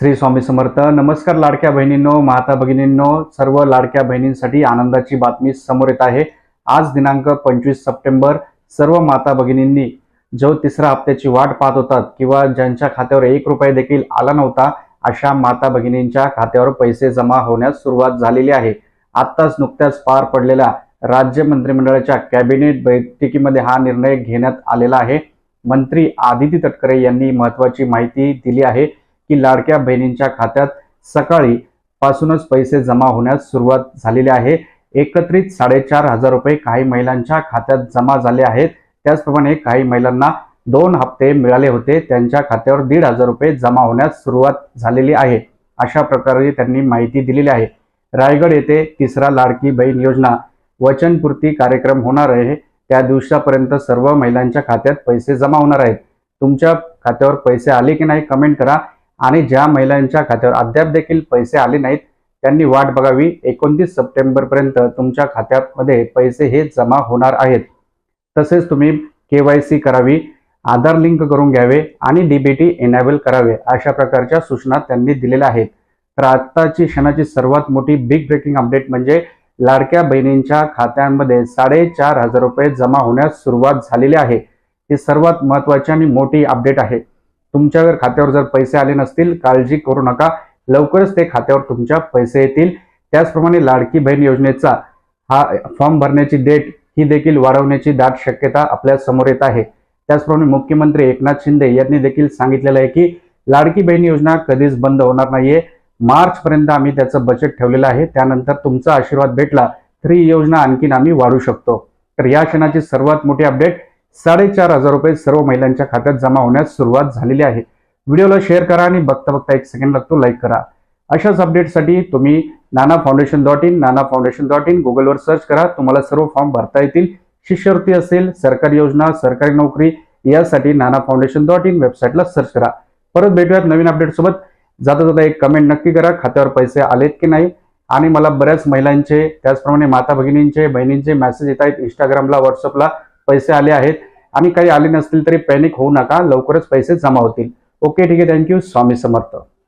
श्री स्वामी समर्थ. नमस्कार लाडक्या बहिणींनो माता भगिनींनो सर्व लाडक्या बहिणींसाठी आनंदाची बातमी समोर येत आहे. आज दिनांक पंचवीस सप्टेंबर सर्व माता भगिनींनी जो तिसऱ्या हप्त्याची वाट पाहत होतात किंवा ज्यांच्या खात्यावर एक रुपये देखील आला नव्हता अशा माता भगिनींच्या खात्यावर पैसे जमा होण्यास सुरुवात झालेली आहे. आत्ताच नुकत्याच पार पडलेल्या राज्य मंत्रिमंडळाच्या कॅबिनेट बैठकीमध्ये हा निर्णय घेण्यात आलेला आहे. मंत्री आदिती तटकरे यांनी महत्वाची माहिती दिली आहे. की लाडक्या बहिणींच्या खात्यात सकाळी पासूनच पैसे जमा होण्यास सुरुवात झालेली आहे. एकत्रित साडेचार हजार रुपये काही महिलांच्या खात्यात जमा झाले आहेत. त्याचप्रमाणे काही महिलांना दोन हप्ते मिळाले होते. त्यांच्या खात्यावर दीड हजार रुपये जमा होण्यास सुरुवात झालेली आहे. अशा प्रकारे त्यांनी माहिती दिलेली आहे. रायगड येथे तिसरा लाडकी बहीण योजना वचनपूर्ती कार्यक्रम होणार आहे. त्या दिवसापर्यंत सर्व महिलांच्या खात्यात पैसे जमा होणार आहेत. तुमच्या खात्यावर पैसे आले की नाही कमेंट करा. आणि ज्या महिलांच्या खात्यावर अद्याप देखील पैसे आले नाहीत त्यांनी वाट बघावी. एकोणतीस सप्टेंबर पर्यंत तुमच्या खात्यामध्ये पैसे हे जमा होणार आहेत. तसेच तुम्ही के वाय सी करावी आधार लिंक करून घ्यावे आणि डीबीटी एनेबल करावे अशा प्रकारच्या सूचना त्यांनी दिलेल्या आहेत. तर आत्ताची क्षणाची सर्वात मोठी बिग ब्रेकिंग अपडेट म्हणजे लाडक्या बहिणींच्या खात्यांमध्ये साडेचार हजार रुपये जमा होण्यास सुरुवात झालेली आहे. ही सर्वात महत्वाची आणि मोठी अपडेट आहे. तुमच्या जर खात्यावर जर पैसे आले नसतील काळजी करू नका. लवकरच ते खात्यावर तुमच्या पैसे येतील. त्याचप्रमाणे लाडकी बहीण योजनेचा हा फॉर्म भरण्याची डेट ही देखील वाढवण्याची दाट शक्यता आपल्यासमोर येत आहे. त्याचप्रमाणे मुख्यमंत्री एकनाथ शिंदे यांनी देखील सांगितलेलं आहे की लाडकी बहीण योजना कधीच बंद होणार नाहीये. मार्च पर्यंत आम्ही त्याचं बजेट ठेवलेलं आहे. त्यानंतर तुमचा आशीर्वाद भेटला तर ही योजना आणखीन आम्ही वाढू शकतो. तर या क्षणाची सर्वात मोठी अपडेट साडेचार हजार रुपये सर्व महिलांच्या खात्यात जमा होण्यास सुरुवात झालेली आहे. व्हिडिओला शेअर करा आणि बघता बघता एक सेकंड लागतो लाईक करा. अशाच अपडेटसाठी तुम्ही Nana foundation dot in Nana foundation dot in गुगलवर सर्च करा. तुम्हाला सर्व फॉर्म भरता येतील. शिष्यवृत्ती असेल सरकारी योजना सरकारी नोकरी यासाठी नाना फाउंडेशन डॉट इन वेबसाईटला सर्च करा. परत भेटूयात नवीन अपडेट सोबत. जाता जाता एक कमेंट नक्की करा खात्यावर पैसे आलेत की नाही? आणि मला बऱ्याच महिलांचे त्याचप्रमाणे माता भगिनींचे बहिणींचे मेसेज येत आहेत इंस्टाग्रामला व्हॉट्सअपला पैसे आले आहेत. आणि काही आले नसतील तरी पॅनिक होऊ नका. लवकरच पैसे जमा होतील. ओके ठीक आहे. Thank you Swami Samarth.